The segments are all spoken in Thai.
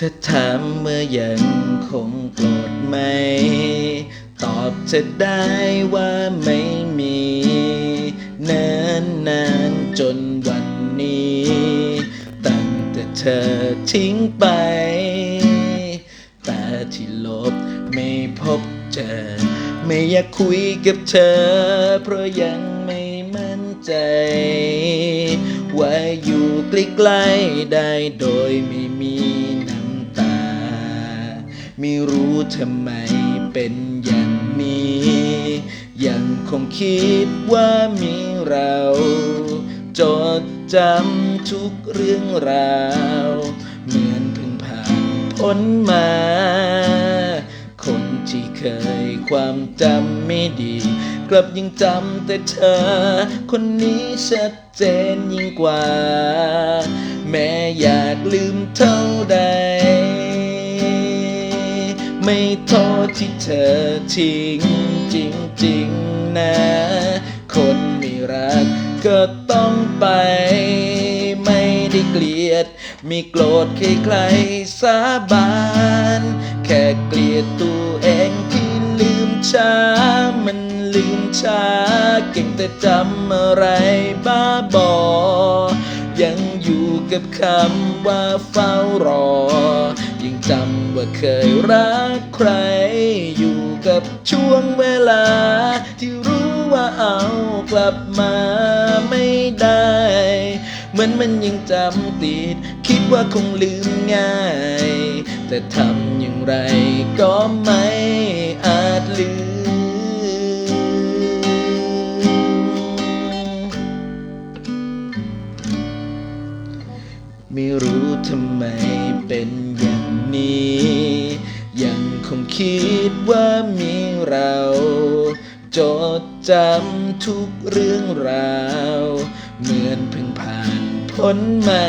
ถ้าถามเมื่อยังคงโกรธไหม ตอบจะได้ว่าไม่มี นานนานจนวันนี้ ตั้งแต่เธอทิ้งไป แต่ที่ลบไม่พบเจอ ไม่อยากคุยกับเธอ เพราะยังไม่มั่นใจว่าอยู่ใกล้ๆได้โดยไม่มี ไม่รู้ทำไมเป็นอย่างนี้ ยังคงคิดว่ามีเรา จดจำทุกเรื่องราว เหมือนเพิ่งผ่านพ้นมา คนที่เคยความจำไม่ดี กลับยังจำแต่เธอ คนนี้ชัดเจนยิ่งกว่า แม้อยากลืมเท่าใดไม่ โทษที่เธอทิ้งจริงๆนะ คนไม่รักก็ต้องไป ไม่ได้เกลียด มีโกรธใครๆสาบาน แค่เกลียดตัวเองที่ลืมช้า มันลืมช้า เก่งแต่จำอะไรบ้าบอ ยังอยู่กับคำว่าเฝ้ารอ ยังจำว่าเคยรักใคร อยู่กับช่วงเวลา ที่รู้ว่าเอากลับมาไม่ได้ เหมือนมันยังจำติด คิดว่าคงลืมง่าย แต่ทำอย่างไรก็ไม่อาจลืมไม่รู้ทำไมเป็นอย่าง นี้ ยังคงคิดว่ามีเรา จดจำทุกเรื่องราว เหมือนเพิ่งผ่านพ้นมา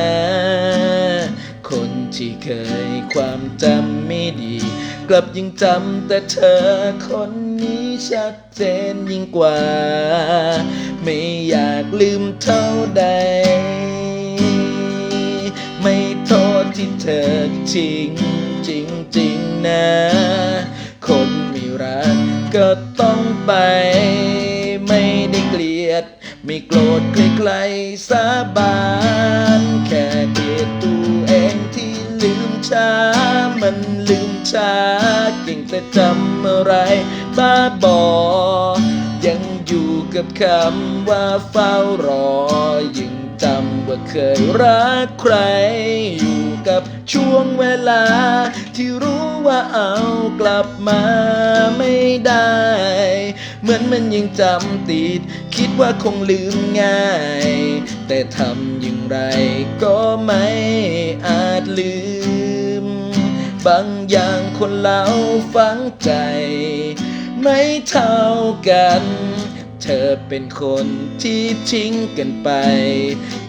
คนที่เคยความจำไม่ดี กลับยังจำแต่เธอคนนี้ชัดเจนยิ่งกว่า ไม่อยากลืมเท่าใด ษที่เธอทิ้งจริงนะ คนม่รักก็ต้องไป ไม่ได้เกลียด ไม่โกรธใครๆสาบานแค่เกลียดตัวเองที่ลืมช้า มันลืมช้าเก่งแต่จำอะไรบ้าบอ ยังอยู่กับคำว่าเฝ้ารอยังจำ ว่าเคยรักใคร อยู่กับช่วงเวลา ที่รู้ว่าเอากลับมาไม่ได้ เหมือนมันยังจำติด คิดว่าคงลืมง่าย แต่ทำอย่างไรก็ไม่อาจลืม บางอย่างคนเราฝังใจ ไม่เท่ากัน ธอเป็นคนที่ทิ้งกันไป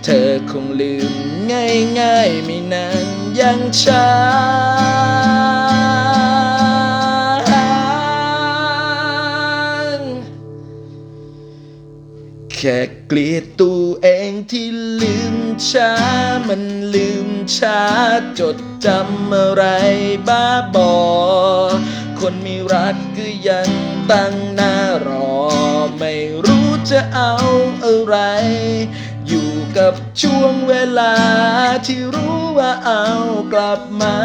เธอคงลืมง่ายๆไม่นานอย่างฉันแค่เกลียดตัวเองที่ลืมช้า มันลืมช้า จดจำอะไรบ้าบอ คนมีรักก็ยังตั้งหน้ารอ ไม่รู้จะเอาอะไร อยู่กับช่วงเวลาที่รู้ว่าเอากลับมา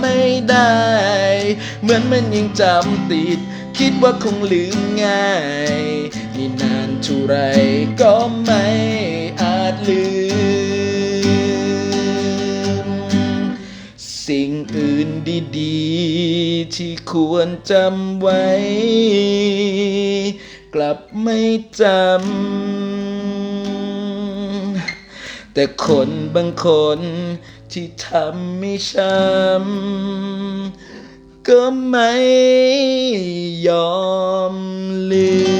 ไม่ได้ เหมือนมันยังจำติด คิดว่าคงลืมง่ายนี่นานเท่าไรก็ไม่อาจลืม สิ่งอื่นดีๆ ที่ควรจำไว้ กลับไม่จำ แต่คนบางคนที่ทำไม่ช้ำก็ไม่ยอมลืม